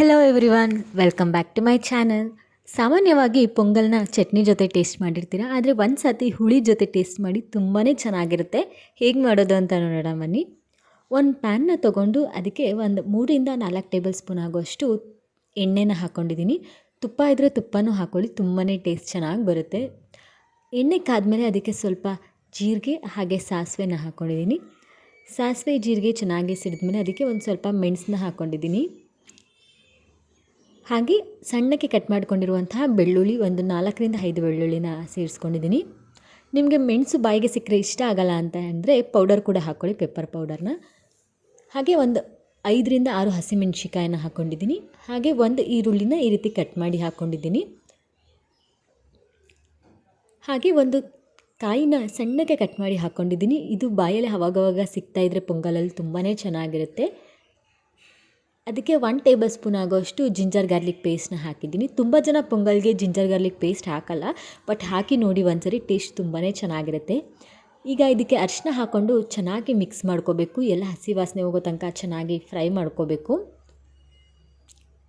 Hello everyone welcome back to my channel ಸಾಮಾನ್ಯವಾಗಿ ಪೊಂಗಲ್ನ ಚಟ್ನಿ ಜೊತೆ ಟೇಸ್ಟ್ ಮಾಡಿರ್ತೀರ, ಆದರೆ ಒಂದು ಸತಿ ಹುಳಿ ಜೊತೆ ಟೇಸ್ಟ್ ಮಾಡಿ ತುಂಬಾ ಚೆನ್ನಾಗಿರುತ್ತೆ. ಹೇಗೆ ಮಾಡೋದು ಅಂತ ನೋಡೋಣ ಬನ್ನಿ. ಒಂದು ಪ್ಯಾನ್ನ ತೊಗೊಂಡು ಅದಕ್ಕೆ ಒಂದು ಮೂರಿಂದ ನಾಲ್ಕು ಟೇಬಲ್ ಸ್ಪೂನ್ ಆಗುವಷ್ಟು ಎಣ್ಣೆನ ಹಾಕ್ಕೊಂಡಿದ್ದೀನಿ ತುಪ್ಪ ಇದ್ದರೆ ತುಪ್ಪನೂ ಹಾಕ್ಕೊಳ್ಳಿ ತುಂಬಾ ಟೇಸ್ಟ್ ಚೆನ್ನಾಗಿ ಬರುತ್ತೆ. ಎಣ್ಣೆ ಕಾದ್ಮೇಲೆ ಅದಕ್ಕೆ ಸ್ವಲ್ಪ ಜೀರಿಗೆ ಹಾಗೆ ಸಾಸಿವೆನ ಹಾಕ್ಕೊಂಡಿದ್ದೀನಿ ಸಾಸಿವೆ, ಜೀರಿಗೆ ಚೆನ್ನಾಗಿ ಸಿಡಿದ್ಮೇಲೆ ಅದಕ್ಕೆ ಒಂದು ಸ್ವಲ್ಪ ಮೆಣಸನ್ನ ಹಾಕ್ಕೊಂಡಿದ್ದೀನಿ ಹಾಗೆ ಸಣ್ಣಕ್ಕೆ ಕಟ್ ಮಾಡಿಕೊಂಡಿರುವಂತಹ ಬೆಳ್ಳುಳ್ಳಿ ಒಂದು ನಾಲ್ಕರಿಂದ ಐದು ಬೆಳ್ಳುಳ್ಳಿನ ಸೇರಿಸ್ಕೊಂಡಿದ್ದೀನಿ. ನಿಮಗೆ ಮೆಣಸು ಬಾಯಿಗೆ ಸಿಕ್ಕರೆ ಇಷ್ಟ ಆಗಲ್ಲ ಅಂತ ಅಂದರೆ ಪೌಡರ್ ಕೂಡ ಹಾಕ್ಕೊಳ್ಳಿ ಪೆಪ್ಪರ್ ಪೌಡರ್ನ ಹಾಗೆ ಒಂದು ಐದರಿಂದ ಆರು ಹಸಿಮೆಣ್ಸಿಕಾಯನ್ನು ಹಾಕ್ಕೊಂಡಿದ್ದೀನಿ ಹಾಗೆ ಒಂದು ಈರುಳ್ಳಿನ ಈ ರೀತಿ ಕಟ್ ಮಾಡಿ ಹಾಕ್ಕೊಂಡಿದ್ದೀನಿ ಹಾಗೆ ಒಂದು ಕಾಯಿನ ಸಣ್ಣಗೆ ಕಟ್ ಮಾಡಿ ಹಾಕ್ಕೊಂಡಿದ್ದೀನಿ ಇದು ಬಾಯಲ್ಲಿ ಅವಾಗವಾಗ ಸಿಗ್ತಾಯಿದ್ರೆ ಪೊಂಗಲಲ್ಲಿ ತುಂಬಾ ಚೆನ್ನಾಗಿರುತ್ತೆ. ಅದಕ್ಕೆ ಒನ್ ಟೇಬಲ್ ಸ್ಪೂನ್ ಆಗೋಷ್ಟು ಜಿಂಜರ್ ಗಾರ್ಲಿಕ್ ಪೇಸ್ಟ್ನ ಹಾಕಿದ್ದೀನಿ. ತುಂಬ ಜನ ಪೊಂಗಲ್ಗೆ ಜಿಂಜರ್ ಗಾರ್ಲಿಕ್ ಪೇಸ್ಟ್ ಹಾಕಲ್ಲ ಬಟ್ ಹಾಕಿ ನೋಡಿ ಒಂದ್ಸರಿ ಟೇಸ್ಟ್ ತುಂಬಾ ಚೆನ್ನಾಗಿರುತ್ತೆ. ಈಗ ಇದಕ್ಕೆ ಅರಿಶಿನ ಹಾಕ್ಕೊಂಡು ಚೆನ್ನಾಗಿ ಮಿಕ್ಸ್ ಮಾಡ್ಕೋಬೇಕು. ಎಲ್ಲ ಹಸಿ ವಾಸನೆ ಹೋಗೋ ತನಕ ಚೆನ್ನಾಗಿ ಫ್ರೈ ಮಾಡ್ಕೋಬೇಕು.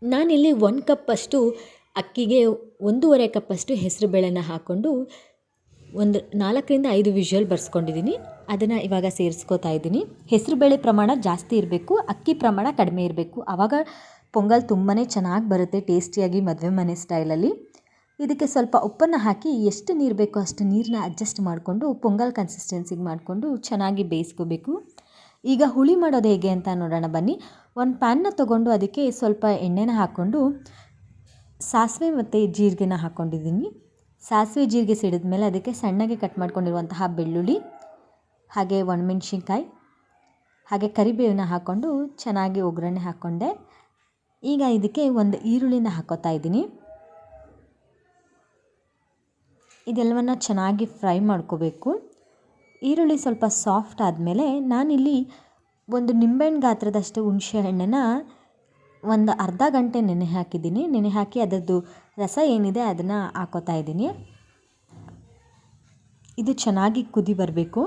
ನಾನಿಲ್ಲಿ ಕಪ್ ಅಷ್ಟು ಅಕ್ಕಿಗೆ ಒಂದೂವರೆ ಕಪ್ಪಷ್ಟು ಹೆಸರು ಬೇಳೆನ ಹಾಕ್ಕೊಂಡು ಒಂದು ನಾಲ್ಕರಿಂದ ಐದು ವಿಷಲ್ ಬರ್ಸ್ಕೊಂಡಿದ್ದೀನಿ. ಅದನ್ನು ಇವಾಗ ಸೇರಿಸ್ಕೋತಾ ಇದ್ದೀನಿ. ಹೆಸರುಬೇಳೆ ಪ್ರಮಾಣ ಜಾಸ್ತಿ ಇರಬೇಕು, ಅಕ್ಕಿ ಪ್ರಮಾಣ ಕಡಿಮೆ ಇರಬೇಕು. ಆವಾಗ ಪೊಂಗಲ್ ತುಂಬಾ ಚೆನ್ನಾಗಿ ಬರುತ್ತೆ ಟೇಸ್ಟಿಯಾಗಿ ಮದುವೆ ಮನೆ ಸ್ಟೈಲಲ್ಲಿ. ಇದಕ್ಕೆ ಸ್ವಲ್ಪ ಉಪ್ಪನ್ನು ಹಾಕಿ ಎಷ್ಟು ನೀರು ಬೇಕೋ ಅಷ್ಟು ನೀರನ್ನ ಅಡ್ಜಸ್ಟ್ ಮಾಡಿಕೊಂಡು ಪೊಂಗಲ್ ಕನ್ಸಿಸ್ಟೆನ್ಸಿಗೆ ಮಾಡಿಕೊಂಡು ಚೆನ್ನಾಗಿ ಬೇಯಿಸ್ಕೋಬೇಕು. ಈಗ ಹುಳಿ ಮಾಡೋದು ಹೇಗೆ ಅಂತ ನೋಡೋಣ ಬನ್ನಿ. ಒಂದು ಪ್ಯಾನ್ನ ತೊಗೊಂಡು ಅದಕ್ಕೆ ಸ್ವಲ್ಪ ಎಣ್ಣೆನ ಹಾಕ್ಕೊಂಡು ಸಾಸಿವೆ ಮತ್ತು ಜೀರಿಗೆನ ಹಾಕ್ಕೊಂಡಿದ್ದೀನಿ ಸಾಸಿವೆ ಜೀರಿಗೆ ಸಿಡಿದ ಮೇಲೆ ಅದಕ್ಕೆ ಸಣ್ಣಗೆ ಕಟ್ ಮಾಡ್ಕೊಂಡಿರುವಂತಹ ಬೆಳ್ಳುಳ್ಳಿ ಹಾಗೆ ಒಣಮೆಣ್ಸಿನ್ಕಾಯಿ, ಹಾಗೆ ಕರಿಬೇವನ್ನ ಹಾಕ್ಕೊಂಡು ಚೆನ್ನಾಗಿ ಒಗ್ಗರಣೆ ಹಾಕ್ಕೊಂಡೆ. ಈಗ ಇದಕ್ಕೆ ಒಂದು ಈರುಳ್ಳಿನ ಹಾಕೋತಾ ಇದ್ದೀನಿ. ಇದೆಲ್ಲವನ್ನು ಚೆನ್ನಾಗಿ ಫ್ರೈ ಮಾಡ್ಕೋಬೇಕು. ಈರುಳ್ಳಿ ಸ್ವಲ್ಪ ಸಾಫ್ಟ್ ಆದಮೇಲೆ ನಾನಿಲ್ಲಿ ಒಂದು ನಿಂಬೆಹಣ್ಣು ಗಾತ್ರದಷ್ಟು ಹುಣಸೆ ಹಣ್ಣನ್ನು ಒಂದು ಅರ್ಧ ಗಂಟೆ ನೆನೆ ಹಾಕಿದ್ದೀನಿ. ನೆನೆ ಹಾಕಿ ಅದರದ್ದು ರಸ ಏನಿದೆ ಅದನ್ನು ಹಾಕೋತಾ ಇದ್ದೀನಿ. ಇದು ಚೆನ್ನಾಗಿ ಕುದಿ ಬರಬೇಕು.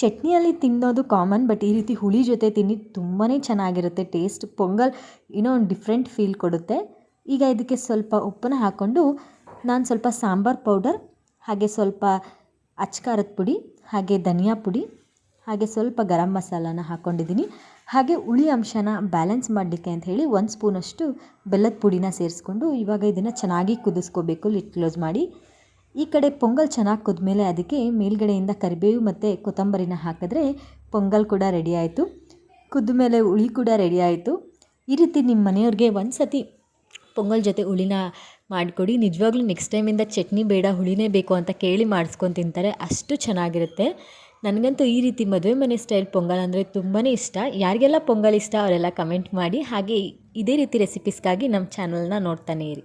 ಚಟ್ನಿಯಲ್ಲಿ ತಿನ್ನೋದು ಕಾಮನ್ ಬಟ್ ಈ ರೀತಿ ಹುಳಿ ಜೊತೆ ತಿನ್ನಿ ತುಂಬಾ ಚೆನ್ನಾಗಿರುತ್ತೆ ಟೇಸ್ಟ್ ಪೊಂಗಲ್ ಏನೋ ಒಂದು ಡಿಫ್ರೆಂಟ್ ಫೀಲ್ ಕೊಡುತ್ತೆ. ಈಗ ಇದಕ್ಕೆ ಸ್ವಲ್ಪ ಉಪ್ಪನ್ನ ಹಾಕ್ಕೊಂಡು ನಾನು ಸ್ವಲ್ಪ ಸಾಂಬಾರು ಪೌಡರ್ ಹಾಗೆ ಸ್ವಲ್ಪ ಅಚ್ಕಾರದ ಪುಡಿ, ಹಾಗೆ ಧನಿಯಾ ಪುಡಿ, ಹಾಗೆ ಸ್ವಲ್ಪ ಗರಂ ಮಸಾಲಾನ ಹಾಕ್ಕೊಂಡಿದ್ದೀನಿ ಹಾಗೆ ಹುಳಿ ಅಂಶನ ಬ್ಯಾಲೆನ್ಸ್ ಮಾಡಲಿಕ್ಕೆ ಅಂತ ಹೇಳಿ ಒಂದು ಸ್ಪೂನಷ್ಟು ಬೆಲ್ಲದ ಪುಡಿನ ಸೇರಿಸ್ಕೊಂಡು ಇವಾಗ ಇದನ್ನು ಚೆನ್ನಾಗಿ ಕುದಿಸ್ಕೋಬೇಕು ಲಿಟ್ ಕ್ಲೋಸ್ ಮಾಡಿ. ಈ ಕಡೆ ಪೊಂಗಲ್ ಚೆನ್ನಾಗಿ ಕುದ್ಮೇಲೆ ಅದಕ್ಕೆ ಮೇಲ್ಗಡೆಯಿಂದ ಕರಿಬೇವು ಮತ್ತು ಕೊತ್ತಂಬರಿನ ಹಾಕಿದ್ರೆ ಪೊಂಗಲ್ ಕೂಡ ರೆಡಿ ಆಯಿತು. ಕುದ್ದ ಮೇಲೆ ಹುಳಿ ಕೂಡ ರೆಡಿ ಆಯಿತು. ಈ ರೀತಿ ನಿಮ್ಮ ಮನೆಯವ್ರಿಗೆ ಒಂದು ಸತಿ ಪೊಂಗಲ್ ಜೊತೆ ಹುಳಿನ ಮಾಡಿಕೊಡಿ. ನಿಜವಾಗ್ಲೂ ನೆಕ್ಸ್ಟ್ ಟೈಮಿಂದ ಚಟ್ನಿ ಬೇಡ, ಹುಳಿನೇ ಬೇಕು ಅಂತ ಕೇಳಿ ಮಾಡಿಸ್ಕೊಂಡು ತಿಂತಾರೆ. ಅಷ್ಟು ಚೆನ್ನಾಗಿರುತ್ತೆ. ನನಗಂತೂ ಈ ರೀತಿ ಮದುವೆ ಮನೆ ಸ್ಟೈಲ್ ಪೊಂಗಲ್ ಅಂದರೆ ತುಂಬಾ ಇಷ್ಟ. ಯಾರಿಗೆಲ್ಲ ಪೊಂಗಲ್ ಇಷ್ಟ ಅವರೆಲ್ಲ ಕಮೆಂಟ್ ಮಾಡಿ. ಹಾಗೆ ಇದೇ ರೀತಿ ರೆಸಿಪೀಸ್ಗಾಗಿ ನಮ್ಮ ಚಾನಲ್ನ ನೋಡ್ತಾನೆ ಇರಿ.